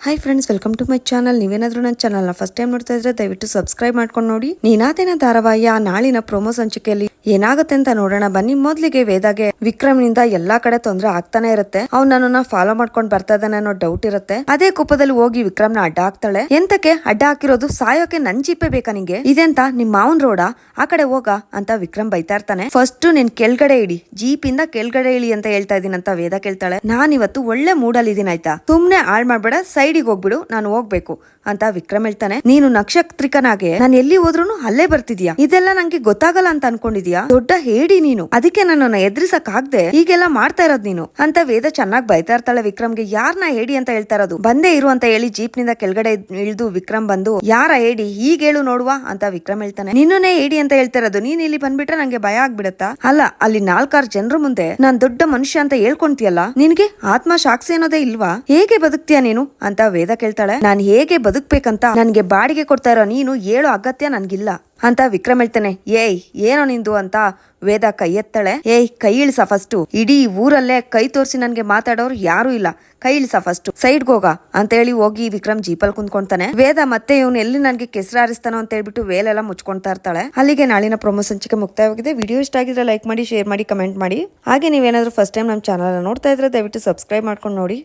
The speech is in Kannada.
Hi friends welcome to my channel ನೀವೇನಾದ್ರೂ ನನ್ನ ಚಾನಲ್ನ ಫಸ್ಟ್ ಟೈಮ್ ನೋಡ್ತಾ ಇದ್ರೆ ದಯವಿಟ್ಟು ಸಬ್ಸ್ಕ್ರೈಬ್ ಮಾಡ್ಕೊಂಡು ನೋಡಿ. ನೀನಾದೇನ ಧಾರಾವಾಹಿಯ ನಾಳಿನ ಪ್ರೊಮೋ ಸಂಚಿಕೆಯಲ್ಲಿ ಏನಾಗುತ್ತೆ ಅಂತ ನೋಡೋಣ. ಬನ್ನಿ, ಮೊದ್ಲಿಗೆ ವೇದಾಗೆ ವಿಕ್ರಮ್ನಿಂದ ಎಲ್ಲಾ ಕಡೆ ತೊಂದರೆ ಆಗ್ತಾನೆ ಇರುತ್ತೆ. ಅವ್ನ ನನ್ನನ್ನ ಫಾಲೋ ಮಾಡ್ಕೊಂಡು ಬರ್ತಾ ಇದ್ದಾನೆ ಅನ್ನೋ ಡೌಟ್ ಇರುತ್ತೆ. ಅದೇ ಕೋಪದಲ್ಲಿ ಹೋಗಿ ವಿಕ್ರಮ್ನ ಅಡ್ಡ ಹಾಕ್ತಾಳೆ. ಎಂತಕ್ಕೆ ಅಡ್ಡ ಹಾಕಿರೋದು ಸಾಯೋಕೆ ನನ್ ಬೇಕಾ ನಿಂಗೆ? ಇದೆಂತ ನಿಮ್ ಮಾವನ್ ರೋಡ? ಆ ಕಡೆ ಹೋಗ ಅಂತ ವಿಕ್ರಮ್ ಬೈತಾ ಇರ್ತಾನೆ. ಫಸ್ಟ್ ನಿನ್ ಕೆಳಗಡೆ ಇಡಿ. ಜೀಪ್ ಇಂದ ಕೆಳಗಡೆ ಇಳಿ ಅಂತ ಹೇಳ್ತಾ ಇದೀನಿ ಅಂತ ವೇದ ಕೇಳ್ತಾಳೆ. ನಾನ್ ಇವತ್ತು ಒಳ್ಳೆ ಮೂಡಲ್ಲಿ ಇದೀನಿ ಆಯ್ತಾ? ಸುಮ್ನೆ ಹಾಳ್ ಮಾಡ್ಬೇಡ ಸೈಡಿಗೆ ಹೋಗ್ಬಿಡು, ನಾನು ಹೋಗ್ಬೇಕು ಅಂತ ವಿಕ್ರಮ್ ಹೇಳ್ತಾನೆ. ನೀನು ನಕ್ಷತ್ರಿಕನಾಗೆ, ನಾನು ಎಲ್ಲಿ ಹೋದ್ರು ಅಲ್ಲೇ ಬರ್ತಿದ್ಯಾ? ಇದೆಲ್ಲ ನಂಗೆ ಗೊತ್ತಾಗಲ್ಲ ಅಂತ ಅನ್ಕೊಂಡಿದ್ಯಾ? ದೊಡ್ಡ ಹೇಳಿ ನೀನು. ಅದಕ್ಕೆ ನನ್ನನ್ನ ಎದ್ರಿಸಕ್ ಆಗ್ದೆ ಹೀಗೆಲ್ಲ ಮಾಡ್ತಾ ಇರೋದ್ ನೀನು. ಅಂತ ವೇದ ಚೆನ್ನಾಗ್ ಬೈತಾ ಇರ್ತಾಳೆ ವಿಕ್ರಮ್ಗೆ. ನಾ ಹೇಳಿ ಅಂತ ಹೇಳ್ತಾ ಇರೋದು? ಬಂದೇ ಇರು ಅಂತ ಹೇಳಿ ಜೀಪ್ನಿಂದ ಕೆಳಗಡೆ ಇಳಿದು ವಿಕ್ರಮ್ ಬಂದು, ಯಾರ ಹೇಳಿ ಈಗ ಹೇಳು ನೋಡುವ ಅಂತ ವಿಕ್ರಮ್ ಹೇಳ್ತಾನೆ. ನಿನ್ನೇ ಹೇಳಿ ಅಂತ ಹೇಳ್ತಾ ಇರೋದು. ನೀನ್ ಇಲ್ಲಿ ಬಂದ್ಬಿಟ್ರೆ ನಂಗೆ ಭಯ ಆಗ್ಬಿಡತ್ತಾ? ಅಲ್ಲ, ಅಲ್ಲಿ ನಾಲ್ಕಾರು ಜನರ ಮುಂದೆ ನಾನ್ ದೊಡ್ಡ ಮನುಷ್ಯ ಅಂತ ಹೇಳ್ಕೊಂತಿಯಲ್ಲ? ನಿನ್ಗೆ ಆತ್ಮ ಸಾಕ್ಷಿ ಅನ್ನೋದೇ ಇಲ್ವಾ? ಹೇಗೆ ಬದುಕ್ತೀಯ ನೀನು? ಅಂತ ವೇದ ಕೇಳ್ತಾಳೆ. ನಾನ್ ಹೇಗೆ ಬದುಕ್ಬೇಕಂತ ನನ್ಗೆ ಬಾಡಿಗೆ ಕೊಡ್ತಾ ಇರೋ ನೀನು ಹೇಳೋ ಅಗತ್ಯ ನನ್ಗಿಲ್ಲ. ಅಂತ ವಿಕ್ರಮ್ ಹೇಳ್ತಾನೆ. ಏಯ್, ಏನೋ ನಿಂದು ಅಂತ ವೇದ ಕೈ ಎತ್ತಾಳೆ. ಏಯ್, ಕೈ ಇಳಿಸ ಫಸ್ಟ್ ಇಡೀ ಊರಲ್ಲೇ ಕೈ ತೋರಿಸಿ ನನಗೆ ಮಾತಾಡೋರು ಯಾರು ಇಲ್ಲ. ಕೈ ಇಳಿಸ ಫಸ್ಟ್ ಸೈಡ್ಗೆ ಹೋಗ ಅಂತ ಹೇಳಿ ಹೋಗಿ ವಿಕ್ರಮ್ ಜೀಪಲ್ ಕುಂತ್ಕೊಂತಾನೆ. ವೇದ ಮತ್ತೆ ಇವನು ಎಲ್ಲಿ ನನಗೆ ಕೆಸರು ಹಾರಿಸ್ತಾನೋ ಅಂತ ಹೇಳ್ಬಿಟ್ಟು ವೇಲೆಲ್ಲ ಮುಚ್ಕೊಂತಾ ಇರ್ತಾಳೆ. ಅಲ್ಲಿಗೆ ನಾಳಿನ ಪ್ರೊಮೋ ಸಂಚಿಕೆ ಮುಕ್ತಾಯವಾಗಿದೆ. ವಿಡಿಯೋ ಇಷ್ಟ ಆಗಿದ್ರೆ ಲೈಕ್ ಮಾಡಿ ಶೇರ್ ಮಾಡಿ ಕಮೆಂಟ್ ಮಾಡಿ. ಹಾಗೆ ನೀವೇನಾದ್ರೂ ಫಸ್ಟ್ ಟೈಮ್ ನಮ್ಮ ಚಾನಲ್ ನೋಡ್ತಾ ಇದ್ರೆ ದಯವಿಟ್ಟು ಸಬ್ಸ್ಕ್ರೈಬ್ ಮಾಡ್ಕೊಂಡು ನೋಡಿ.